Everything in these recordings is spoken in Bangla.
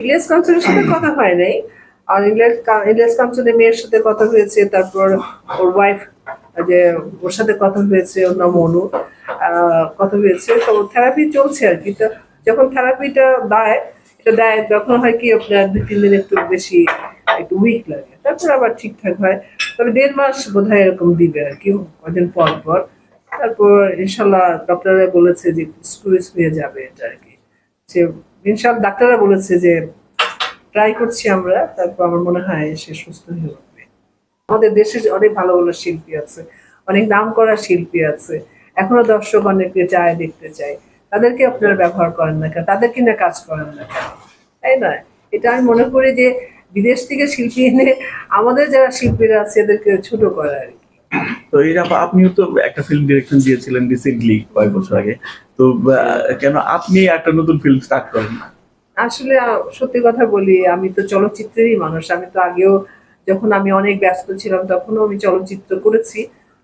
ইলিয়াস কাঞ্চনের সাথে কথা হয় নাই। আর ইলিয়াস ইলিয়াস কাঞ্চনের মেয়ের সাথে কথা হয়েছে তারপর ওর ওয়াইফ যে ওর সাথে কথা হয়েছে ওর নাম অনু কথা হয়েছে। তো থেরাপি চলছে আর কি। তো যখন থেরাপিটা দেয় এটা দেয় তখন হয় কি আপনার দুই তিন দিন একটু বেশি একটু উইক লাগে। তারপর আবার ঠিকঠাক হয়। তবে দেড় মাস বোধ হয় এরকম দিবে আর কি কদিন পর পর। তারপর ইনশাল্লাহ ডক্টররা বলেছে যে স্ক্রুজ হয়ে যাবে এটা আর কি। যে ইনশাল্লাহ ডাক্তাররা বলেছে যে ট্রাই করছি আমরা, তারপর আমার মনে হয় সে সুস্থ হয়ে উঠবে। আমাদের দেশে অনেক ভালো ভালো শিল্পী আছে, অনেক নাম করা শিল্পী আছে, এখনও দর্শক অনেকে চায় দেখতে চায় তাদেরকে আপনারা ব্যবহার করেন না কেন? তাদেরকে না কাজ করেন না কেন? তাই না এটা আমি মনে করি যে, বিদেশ থেকে শিল্পী এনে আমাদের যারা শিল্পীরা আছে, এদেরকে ছোট করা আর কি। তো আপা আপনিও তো একটা ফিল্ম ডিরেকশন দিয়েছিলেন রিসেন্টলি কয়েক বছর আগে। তো কেন আপনি একটা নতুন ফিল্ম স্টার্ট করেন না? আসলে সত্যি কথা বলি আমি তো চলচ্চিত্রেরই মানুষ। আমি তো আগেও যখন আমি অনেক ব্যস্ত ছিলাম তখনও আমি চলচ্চিত্র করেছি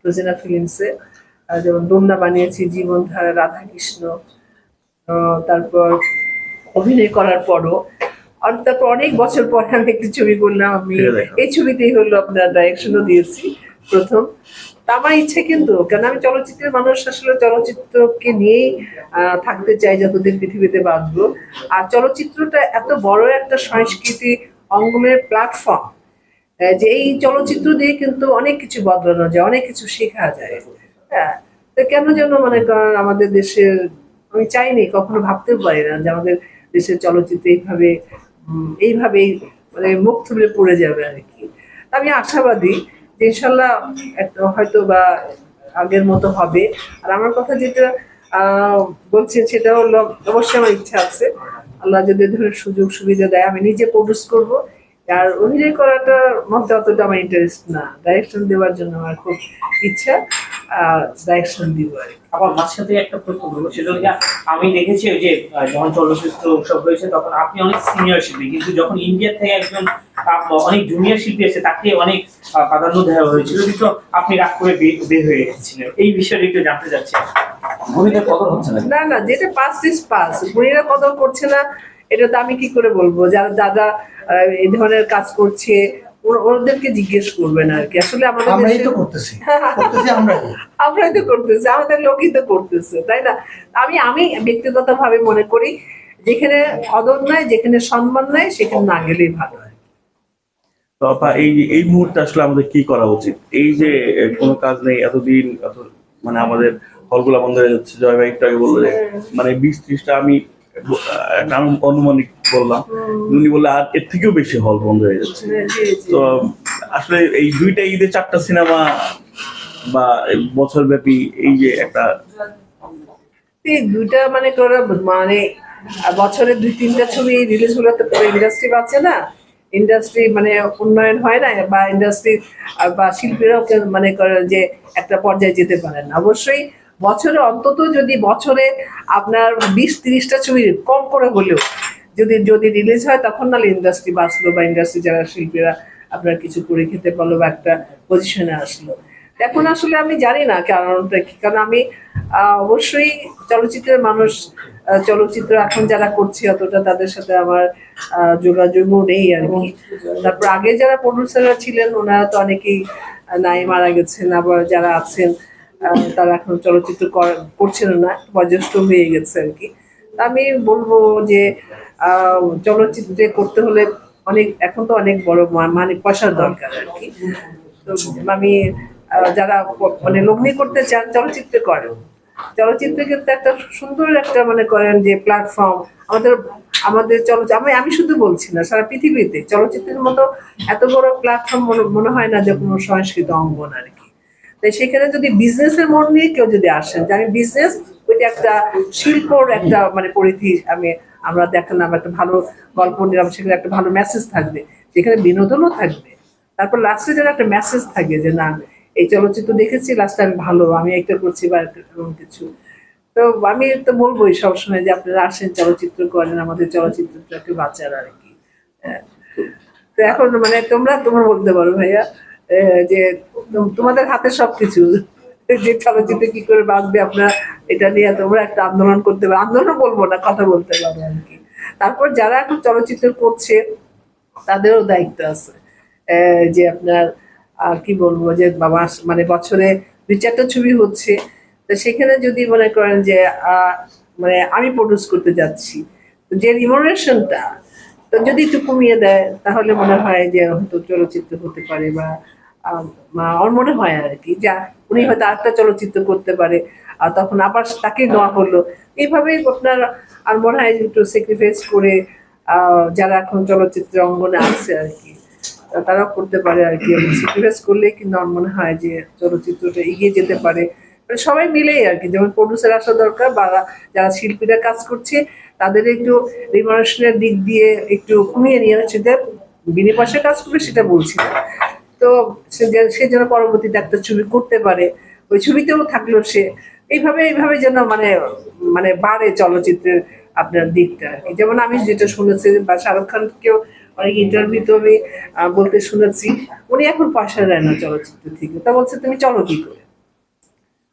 রোজিনা ফিল্মসে যেমন দোমনা বানিয়েছি জীবনধারা রাধাকৃষ্ণ তারপর অভিনয় করার পরও। তারপর অনেক বছর পরে আমি একটি ছবি করলাম আমি এই ছবিতেই হলো আপনার ডাইরেকশনও দিয়েছি। প্রথম। আমার ইচ্ছে কিন্তু, কেন আমি চলচ্চিত্রের মানুষ, আসলে চলচ্চিত্রকে নিয়েই থাকতে চাই যতদিন পৃথিবীতে বাঁচবো। আর চলচ্চিত্রটা এত বড় একটা সংস্কৃতি অঙ্গনের প্ল্যাটফর্ম যে এই চলচ্চিত্র দিয়ে কিন্তু অনেক কিছু বদলানো যায়, অনেক কিছু শেখা যায়। হ্যাঁ তো কেন যেন মনে করেন আমাদের দেশের, আমি চাইনি, কখনো ভাবতেও পারি না যে আমাদের দেশের চলচ্চিত্র এইভাবে এইভাবেই মানে মুখ থুবড়ে পড়ে যাবে আর কি। আমি আশাবাদী ইনশাল্লাহ হয়তো বা আগের মতো হবে। আর আমার কথা যেটা বলছে সেটা হলো, অবশ্যই আমার ইচ্ছা আছে। আল্লাহ যদি ধরুন সুযোগ সুবিধা দেয়, আমি নিজে প্রডিউস করব। আর অভিনয় করাটার মধ্যে অতটা আমার ইন্টারেস্ট না। ডাইরেকশন দেওয়ার জন্য আমার খুব ইচ্ছা। ডাইরেকশন দিব। আবার মাঝখানে একটা প্রশ্ন করব সেটা যে আমি দেখেছি ওই যে যখন চলচ্চিত্র উৎসব হয়েছে তখন আপনি অনেক সিনিয়র শিল্পী কিন্তু যখন ইন্ডিয়া থেকে একজন অনেক জুনিয়র শিল্পী এসে তাকে অনেক আহ, প্রাধান্য দেওয়া হয়েছিল কিন্তু আপনি রাগ করে বের হয়ে এসেছিলেন। এই বিষয়টা একটু জানতে চাচ্ছি। ভূমিকার কদর হচ্ছে না না না যেটা পাস ইস পাস বুড়িরা কদর করছে না এটা তো আমি কি করে বলব? যারা দাদা আহ, এই ধরনের কাজ করছে ওদেরকে জিজ্ঞেস করবেন আর কি। আসলে আমাদের আমরাই তো করতেছি। করতেছি আমরাই। আমরাই তো করতেছি আমাদের লোকই তো করতেছে তাই না? আমি আমি ব্যক্তিগত ভাবে মনে করি যেখানে কদর নাই যেখানে সম্মান নাই সেখানে না গেলেই ভালো। হয় তো আপা এই এই মুহূর্তে আসলে আমাদের কি করা উচিত? এই যে কোনো কাজ নেই এতদিন এত মানে আমাদের হলগুলা বন্ধ হয়ে যাচ্ছে জয় ভাই একটু আগে বলল যে মানে বিশ ত্রিশটা আমি অনুমানিক বললাম। উনি বললে আর এর থেকেও বেশি হল বন্ধ হয়ে যাচ্ছে। জি। তো আসলে এই দুইটা ঈদে চারটা সিনেমা বা বছর ব্যাপী এই যে একটা দুইটা মানে করে মানে বছরে দুই তিনটা ছবি রিলিজ হলে তো পুরো ইন্ডাস্ট্রি বাঁচে না। ইন্ডাস্ট্রি মানে উন্নয়ন হয় না বা ইন্ডাস্ট্রি বা শিল্পীরাও মানে করে যে একটা পর্যায়ে যেতে পারে না। অবশ্যই বছরে অন্তত যদি বছরে আপনার বিশ তিরিশটা ছবি কম করে হলেও যদি যদি রিলিজ হয়, তখন নাহলে ইন্ডাস্ট্রি বাঁচলো বা ইন্ডাস্ট্রি যারা শিল্পীরা আপনার কিছু করে খেতে পারল বা একটা পজিশনে আসলো। এখন আসলে আমি জানি না কারণটা কি, কারণ আমি অবশ্যই চলচ্চিত্রের মানুষ চলচ্চিত্র এখন যারা করছে অতটা তাদের সাথে আমার যোগাযোগও নেই আর কি। তারপর আগে যারা প্রডিউসাররা ছিলেন, ওনারা তো অনেকেই নাই, মারা গেছেন, আবার যারা আছেন তারা এখন চলচ্চিত্র কর- করছেন না বয়োজ্যেষ্ঠ হয়ে গেছে আর কি। আমি বলব যে চলচ্চিত্রে করতে হলে অনেক এখন তো অনেক বড় মানে পয়সার দরকার আর কি। তো আমি যারা মানে লগ্নি করতে চান, চলচ্চিত্রে করেন। চলচ্চিত্রে কিন্তু একটা সুন্দর একটা মানে করেন যে প্ল্যাটফর্ম আমাদের আমাদের চলচ্চিত্র আমি আমি শুধু বলছি না, সারা পৃথিবীতে চলচ্চিত্রের মতো এত বড় প্ল্যাটফর্ম মনে হয় না যে কোনো সংস্কৃত অঙ্গন আর কি। তাই সেখানে যদি বিজনেসের মন নিয়ে কেউ যদি আসেন, যে আমি বিজনেস ওই যে একটা শিল্পর একটা মানে পরিধি আমি, আমরা দেখালাম একটা ভালো গল্প নিলাম, সেখানে একটা ভালো মেসেজ থাকবে, সেখানে বিনোদনও থাকবে। তারপর লাস্টে যেন একটা মেসেজ থাকে যে, না, এই চলচ্চিত্র দেখেছি লাস্টে আমি ভালো, আমি একটা করছি বা এরকম কিছু। তো আমি তো বলবোই সবসময় যে, আপনারা আসেন, চলচ্চিত্র করেন, আমাদের চলচ্চিত্রটাকে বাঁচার আর কি। হ্যাঁ। তো এখন মানে তোমরা তোমরা বলতে পারো ভাইয়া যে তোমাদের হাতে সবকিছু। যে চলচ্চিত্র কি করে বাঁচবে আপনার, এটা নিয়ে তোমরা একটা আন্দোলন করতে পারো। আন্দোলন বলব না, কথা বলতে পারো আর কি। তারপর যারা এখন চলচ্চিত্র করছে, তাদেরও দায়িত্ব আছে। যে আপনার, আর কি বলব, যে বাবা মানে বছরে দুই চারটা ছবি হচ্ছে। তো সেখানে যদি মনে করেন যে মানে আমি প্রডিউস করতে যাচ্ছি যে রিমোনেশনটা তো যদি একটু কমিয়ে দেয়, তাহলে মনে হয় যে হয়তো চলচ্চিত্র হতে পারে বা আমার মনে হয় আর কি যা উনি হয়তো আরেকটা চলচ্চিত্র করতে পারে আর তখন আবার তাকে নেওয়া হলো। এইভাবেই আপনার আর মনে হয় যে একটু স্যাক্রিফাইস করে যারা এখন চলচ্চিত্র অঙ্গনে আছে আর কি তা তারাও করতে পারে আর কি। স্যাক্রিফাইস করলে কিন্তু আমার মনে হয় যে চলচ্চিত্রটা এগিয়ে যেতে পারে। মানে সবাই মিলেই আর কি যেমন প্রডিউসার আসা দরকার বা যারা শিল্পীরা কাজ করছে তাদের একটু রিমারেশনের দিক দিয়ে একটু কমিয়ে নিয়ে আসছে যে বিনে পয়সা কাজ করবে সেটা বলছি না। তো সে যেন পরবর্তীতে একটা ছবি করতে পারে, ওই ছবিতেও থাকল সে। এইভাবে এইভাবে যেন মানে মানে বাড়ে চলচ্চিত্রের আপনার দিকটা যেমন আমি যেটা শুনেছি, বা শাহরুখ খানকেও অনেক ইন্টারভিউতে আমি বলতে শুনেছি, উনি এখন পয়সা দেয় না চলচ্চিত্র থেকে। তা বলছে, তুমি চলো কি করে?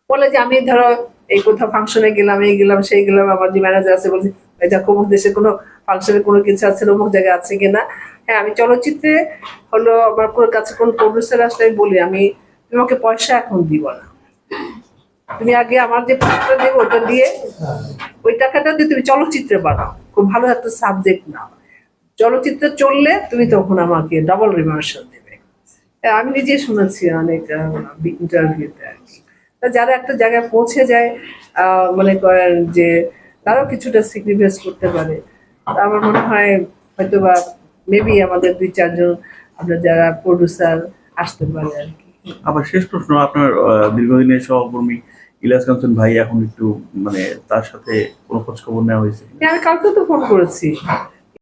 বলে যে, আমি ধরো, এই কোথাও ফাংশনে গেলাম, এই গেলাম, সেই গেলাম, আমার যে ম্যানেজার আছে বলছে দেখো দেশে কোনো ফাংশনে কোনো কিছু আছে অমুক জায়গায় আছে কিনা। হ্যাঁ আমি চলচ্চিত্রে হলো আমার কোনো কাছে কোনো প্রডিউসার আসলে আমি বলি আমি তোমাকে পয়সা এখন দিব না। তুমি আগে আমার যে পয়সাটা দেবো ওটা দিয়ে ওই টাকাটা দিয়ে তুমি চলচ্চিত্রে বানাও। খুব ভালো একটা সাবজেক্ট নাও। চলচ্চিত্র চললে তুমি তখন আমাকে ডাবল রিমার্শন দেবে। হ্যাঁ, আমি নিজে শুনেছি অনেক ইন্টারভিউতে আর কি। যারা একটা জায়গায় পৌঁছে যায় মনে করেন যে তারাও কিছুটা স্যাক্রিফাইস করতে পারে। আমার মনে হয় হয়তো বা মেবি আমাদের দুই চারজন আমরা যারা প্রডিউসার আসতে পারে আর কি। আবার শেষ প্রশ্ন আপনার দীর্ঘদিনের সহকর্মী ইলাস কাঞ্চন ভাই এখন একটু মানে তার সাথে কোনো খোঁজ খবর নেওয়া হয়েছে হ্যাঁ আমি কালকে তো ফোন করেছি।